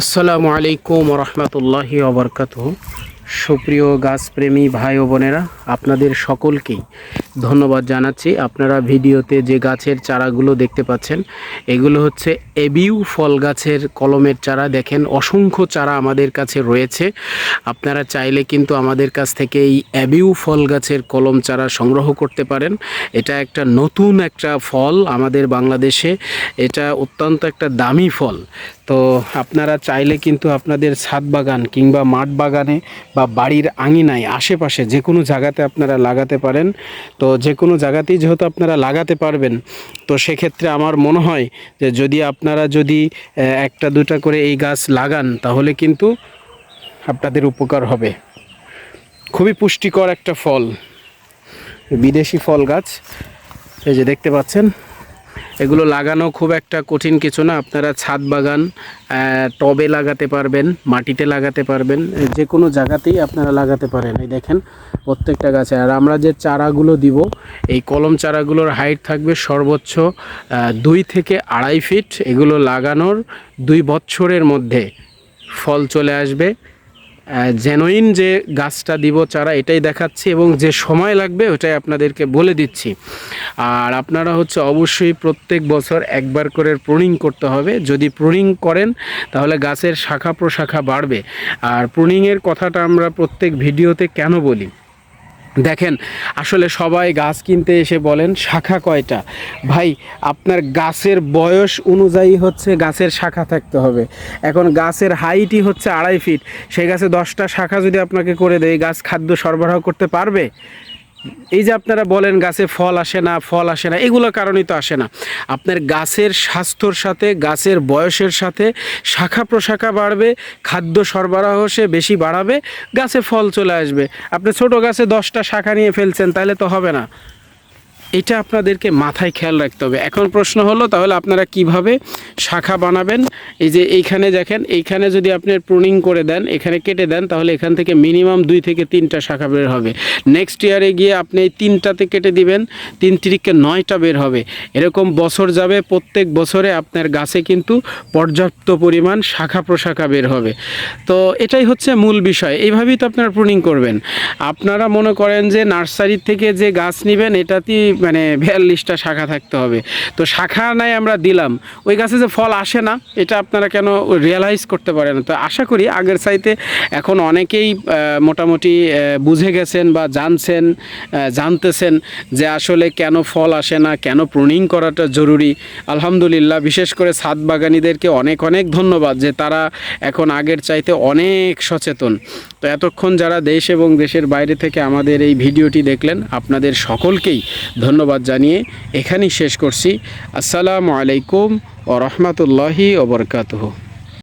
আসসালামু আলাইকুম রহমতুল্লাহি অবরকাত সুপ্রিয় গাছপ্রেমী ভাই ও বোনেরা, আপনাদের সকলকেই ধন্যবাদ জানাচ্ছি। আপনারা ভিডিওতে যে গাছের চারাগুলো দেখতে পাচ্ছেন, এগুলো হচ্ছে এবিউ ফল গাছের কলমের চারা। দেখেন, অসংখ্য চারা আমাদের কাছে রয়েছে। আপনারা চাইলে কিন্তু আমাদের কাছ থেকে এই অ্যাবিউ ফল গাছের কলম চারা সংগ্রহ করতে পারেন। এটা একটা নতুন একটা ফল আমাদের বাংলাদেশে। এটা অত্যন্ত একটা দামি ফল। তো আপনারা চাইলে কিন্তু আপনাদের ছাদ বাগান কিংবা মাঠ বাগানে বা বাড়ির আঙিনায়, আশেপাশে যে কোনো জায়গাতে আপনারা লাগাতে পারেন। তো যে কোনো জায়গাতেই যেহেতু আপনারা লাগাতে পারবেন, তো সেক্ষেত্রে আমার মনে হয় যে যদি আপনারা যদি একটা দুটা করে এই গাছ লাগান, তাহলে কিন্তু আপনাদের উপকার হবে। খুবই পুষ্টিকর একটা ফল, বিদেশি ফল গাছ। এই যে দেখতে পাচ্ছেন এগুলো লাগানো খুব একটা কঠিন কিছু না। আপনারা ছাদ বাগান টবে লাগাতে পারবেন, মাটিতে লাগাতে পারবেন যে কোনো জায়গাতেই আপনারা লাগাতে পারেন। এই দেখেন প্রত্যেকটা গাছে। আর আমরা যে চারাগুলো দিব, এই কলম চারাগুলোর হাইট থাকবে সর্বোচ্চ দুই থেকে আড়াই ফিট। এগুলো লাগানোর দুই বছরের মধ্যে ফল চলে আসবে। জেনুইন যে গাছটা দিব চারা, এটাই দেখাচ্ছি এবং যে সময় লাগবে ওটাই আপনাদেরকে বলে দিচ্ছি। আর আপনারা হচ্ছে অবশ্যই প্রত্যেক বছর একবার করে প্রুনিং করতে হবে। যদি প্রুনিং করেন, তাহলে গাছের শাখা প্রশাখা বাড়বে। আর প্রুনিংয়ের কথাটা আমরা প্রত্যেক ভিডিওতে কেন বলি? দেখেন, আসলে সবাই গাছ কিনতে এসে বলেন, শাখা কয়টা? ভাই, আপনার গাছের বয়স অনুযায়ী হচ্ছে গাছের শাখা থাকতে হবে। এখন গাছের হাইটই হচ্ছে আড়াই ফিট। সেই গাছে দশটা শাখা যদি আপনাকে করে দেয়, গাছ খাদ্য সরবরাহ করতে পারবে? এই যে আপনারা বলেন গাছে ফল আসে না, ফল আসে না এগুলো কারণেই তো আসে না। আপনার গাছের স্বাস্থ্যর সাথে, গাছের বয়সের সাথে শাখা প্রশাখা বাড়বে, খাদ্য সরবরাহ সে বেশি বাড়াবে, গাছে ফল চলে আসবে। আপনি ছোট গাছে দশটা শাখা নিয়ে ফেলছেন, তাহলে তো হবে না। এটা আপনাদেরকে মাথায় খেয়াল রাখতে হবে। এখন প্রশ্ন হলো, তাহলে আপনারা কীভাবে শাখা বানাবেন? এই যে এইখানে দেখেন, এইখানে যদি আপনি প্রুনিং করে দেন, এখানে কেটে দেন, তাহলে এখান থেকে মিনিমাম দুই থেকে তিনটা শাখা বের হবে। নেক্সট ইয়ারে গিয়ে আপনি এই তিনটাতে কেটে দিবেন, তিন তিরিখকে নয়টা বের হবে। এরকম বছর যাবে, প্রত্যেক বছরে আপনার গাছে কিন্তু পর্যাপ্ত পরিমাণ শাখা প্রশাখা বের হবে। তো এটাই হচ্ছে মূল বিষয়। এইভাবেই তো আপনারা প্রুনিং করবেন। আপনারা মনে করেন যে নার্সারির থেকে যে গাছ নেবেন, এটাতেই মানে বিয়াল্লিশটা শাখা থাকতে হবে। তো শাখা নাই আমরা দিলাম। ওই গাছে যে ফল আসে না, এটা আপনারা কেন রিয়েলাইজ করতে পারেন তো আশা করি আগের চাইতে এখন অনেকেই মোটামুটি বুঝে গেছেন বা জানছেন জানতেছেন যে আসলে কেন ফল আসে না, কেন প্রুনিং করাটা জরুরি। আলহামদুলিল্লাহ, বিশেষ করে ছাদ বাগানীদেরকে অনেক অনেক ধন্যবাদ যে তারা এখন আগের চাইতে অনেক সচেতন। তো এতক্ষণ যারা দেশ এবং দেশের বাইরে থেকে আমাদের এই ভিডিওটি দেখলেন, আপনাদের সকলকেই ধন্যবাদ জানিয়ে এখানেই শেষ করছি। আসসালামু আলাইকুম ও রহমতুল্লাহি ওবরকাতহ